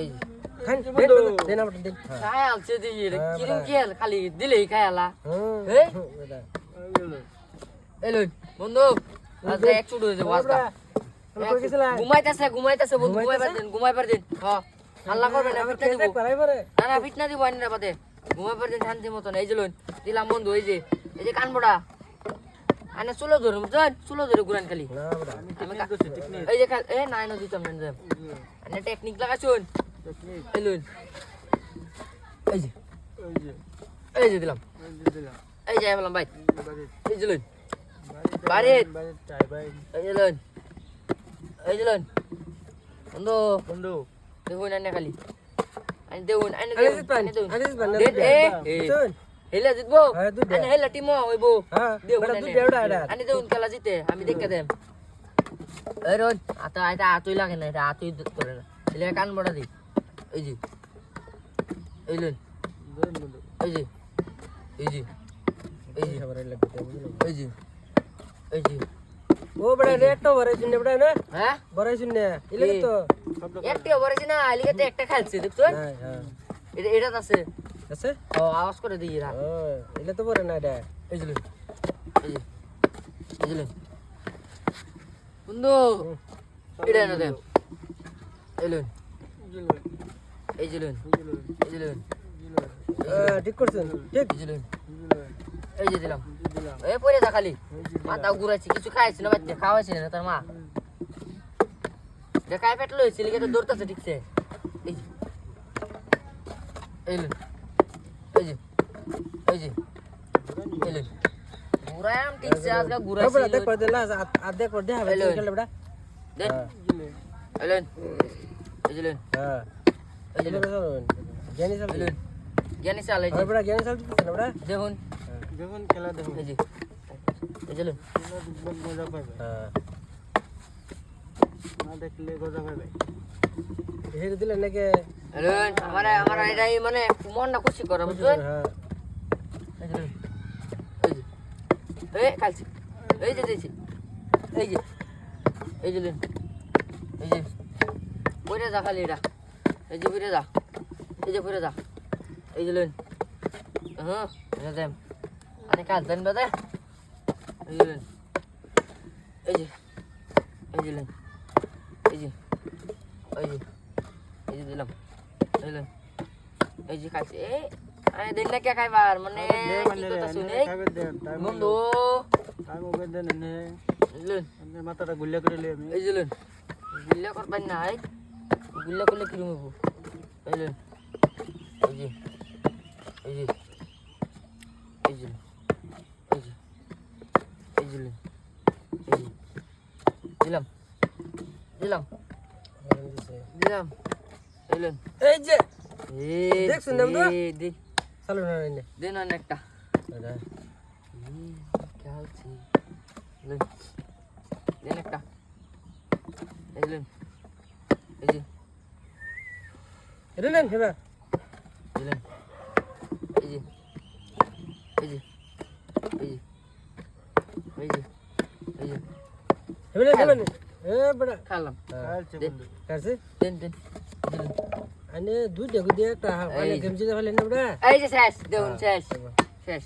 এই যে। খান দেন আমার দেন। খায় আলছে দিই কিরম বেটা। খালি দিলেই খায় আলা এই? হুম, বন্ধু আজকে এক চুট হয়েছে বাসটা আমি কই গেছিলাম? ঘুমাইতেছে। ঘুমাইতেছে বন্ধু ঘুমাইবার দিন ঘুমাইবার দিন। হ্যাঁ আল্লাহ করবে না ফিটনা দিব। দেখ, পারাই পারে। না না ফিটনা দিব আইন বাদে। ঘুমাইবার দিন শান্তি মতন। এই যে লোন দিলাম বন্ধু এই যে এই যে কান বড়া আনে চুলো ধরে বুঝছেন চুলো ধরে ঘুরান খালি। এই যে এ নাই না দিতাম না যে আনে টেকনিক এই যে। এই যে দিলাম। এই যে বললাম ভাই। এই যে লোন বাড়ির এই যে লোন এই যে লোন বন্ধু। বন্ধু। দেখুন আনে খালি। আনি দেখুন আনি দেখুন আনি দেখুন? হেলা জিতবো। হ্যাঁ, দুধ দেন। আনি হেলা টিমো হইবো। হ্যাঁ, দেখুন। আনি দেখুন খেলা জিতে। আমি দেখে দেম। এই রোজ আতা এটা আতুই লাগে না এটা আতুই ধরে না। এলে কান বড়া দি। এই যে। এই লুন। এই যে। এই যে। এই যে। এই যে। এই যে। শুনে বেটা, না? হ্যাঁ? ভরাই শুনে। এলাকা তো। একটা বলেছি না এলিগে তো একটা খাইছে দেখছ? হ্যাঁ, হ্যাঁ। এটা এটা আছে। আছে? ও আওয়াজ করে দিই রা ও, এলা তো ভরে না, এটা। এই যে এই যে। এই যে বন্ধু এটা না দেন। এই লুন। এই যে লুন এই যে লুন ঠিক করছেন, ঠিক। এই যে লুন এই যে দিলাম। এই পরে যা খালি। মাথা ঘুরাইছি কিছু খাইছি না বাচ্চা খাওয়াইছি না তার মা। দেখাই পেটলো হয়েছে লিখে তো দৌড়তেছে ঠিকছে। এই যে এই লুন এই যে এই যে এই লুন ঘুরায়াম ঠিকছে আজকে ঘুরাইছি দেখ করে দে, দেখ করে হবে, খেলে বেটা। দেন এই লুন এই যে লুন হ্যাঁ। জ্ঞানী চাল জ্ঞানী চাল এই যে জ্ঞানী চাল? দেখুন দেখুন খেলা দেখুন এই এই হ্যাঁ। দিলে নাকি আমার মানে হ্যাঁ যা খালি এটা এই যে পরে যা এই যে পরে যা এই যে লুন হ্যাঁ দেম আরে কাজ দেন বাদে এই যে লুন এই যে এই যে লুন এই যে এই যে এই যে দিলাম এই লুন এই যে খাইছি এই আরে দিন না কে খাইবার মানে কি কথা শুনে বন্ধু ওকে দেন মাথাটা গুলিয়া করে লিয়ে আমি এই যে লুন গুল্লা করবেন না গুল্লা করলে কিরম হব এই লুন এই যে এই যে এই যে এই যে এই যে এই যে দিলাম দিলাম দিলাম এই লুন এই যে দেখছেন না দে চালু না এনে দেন অনেকটা এটা খেলছি দেন একটা। এই লুন এই যে এটা নেন দিলেন এই যে এই যে এই যে এই যে এই যে। হেবা নেন হেবা নেন এ বড়া খালাম। খাইছে বন্ধু। কাছে দেন দেন। আনে দুধ দেখো দিয়ে একটা মানে যে। ফেলেন না বড়া এই যে শেষ দেখুন শেষ।